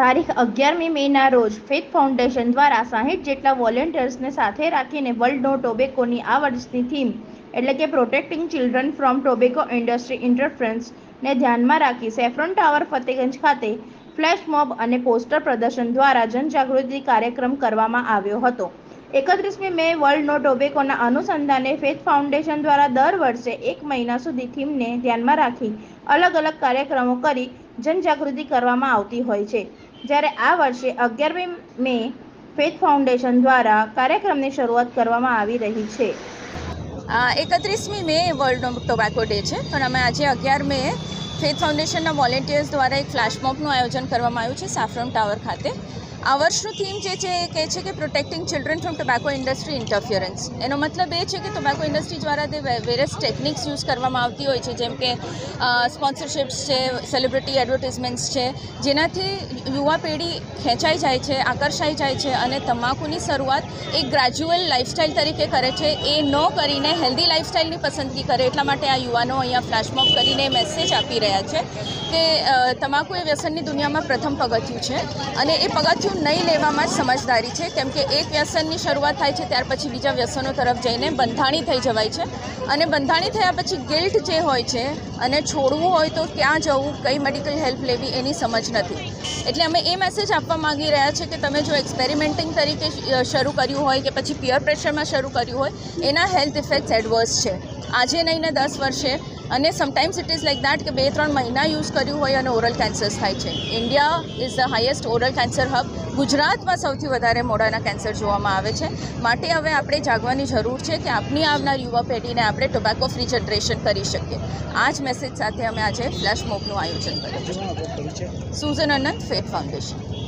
તારીખ અગિયારમી મેના રોજ ફેથ ફાઉન્ડેશન દ્વારા સાહીઠ જેટલા વોલેન્ટિયર્સને સાથે રાખીને વર્લ્ડ નો ટોબેકોની આ વર્ષની થીમ એટલે કે protecting children from tobacco industry ઇન્ટરફરન્સને ધ્યાનમાં રાખી સેફ્રોન ટાવર ફતેગંજ ખાતે ફ્લેશ મોબ અને પોસ્ટર પ્રદર્શન દ્વારા જનજાગૃતિ કાર્યક્રમ કરવામાં આવ્યો હતો. એકત્રીસમી મે વર્લ્ડ નો ટોબેકોના અનુસંધાને ફેથ ફાઉન્ડેશન દ્વારા દર વર્ષે એક મહિના સુધી થીમને ધ્યાનમાં રાખી અલગ અલગ કાર્યક્રમો કરી જનજાગૃતિ કરવામાં આવતી હોય છે. જ્યારે આ વર્ષે અગિયારમી મે ફેથ ફાઉન્ડેશન દ્વારા કાર્યક્રમની શરૂઆત કરવામાં આવી રહી છે. એકત્રીસમી મે વર્લ્ડ ટોબેકો ડે છે. પણ અમે આજે અગિયાર મે ફેથ ફાઉન્ડેશનના વોલેન્ટિયર્સ દ્વારા એક ફ્લેશમોબનું આયોજન કરવામાં આવ્યું છે સાફ્રોન ટાવર ખાતે. આ વર્ષનું થીમ જે છે એ કહે છે કે protecting children from tobacco industry interference એનો મતલબ એ છે કે ટોબેકો ઇન્ડસ્ટ્રી દ્વારા તે વેરિયસ ટેકનિક્સ યુઝ કરવામાં આવતી હોય છે, જેમ કે સ્પોન્સરશિપ્સ છે સેલિબ્રિટી એડવર્ટિઝમેન્ટ્સ છે, જેનાથી યુવા પેઢી ખેંચાઈ જાય છે, આકર્ષાઈ જાય છે અને તમાકુની શરૂઆત એક ગ્રેજ્યુઅલ લાઇફસ્ટાઇલ તરીકે કરે છે. એ ન કરીને હેલ્ધી લાઇફસ્ટાઇલની પસંદગી કરે, એટલા માટે આ યુવાનો અહીંયા ફ્લેશમોબ કરીને મેસેજ આપી રહ્યા છે કે તમાકુ એ વ્યસનની દુનિયામાં પ્રથમ પગથિયું છે અને એ પગથિયું નહીં લેવામાં જ સમજદારી છે, કેમ કે એક વ્યસનની શરૂઆત થાય છે, ત્યાર પછી બીજા વ્યસનો તરફ જઈને બંધાણી થઈ જવાય છે અને બંધાણી થયા પછી ગિલ્ટ જે હોય છે અને છોડવું હોય તો ક્યાં જવું, કઈ મેડિકલ હેલ્પ લેવી એની સમજ નથી. એટલે અમે એ મેસેજ આપવા માગી રહ્યા છે કે તમે જો એક્સપેરિમેન્ટિંગ તરીકે શરૂ કર્યું હોય કે પછી પિયર પ્રેશરમાં શરૂ કર્યું હોય, એના હેલ્થ ઇફેક્ટ્સ એડવર્સ છે. આજે નહીં ને દસ વર્ષે અને sometimes it is like that કે બે ત્રણ મહિના યુઝ કર્યું હોય અને ઓરલ કેન્સર્સ થાય છે. India is the highest oral cancer hub ગુજરાતમાં સૌથી વધારે મોઢાના કેન્સર જોવામાં આવે છે. માટે હવે આપણે જાગવાની જરૂર છે કે આપની આવનાર યુવા પેઢીને આપણે ટોબેકો ફ્રી જનરેશન કરી શકીએ. આ જ મેસેજ સાથે અમે આજે ફ્લેશ મોબનું આયોજન કર્યું છે. Susan Anant faith foundation.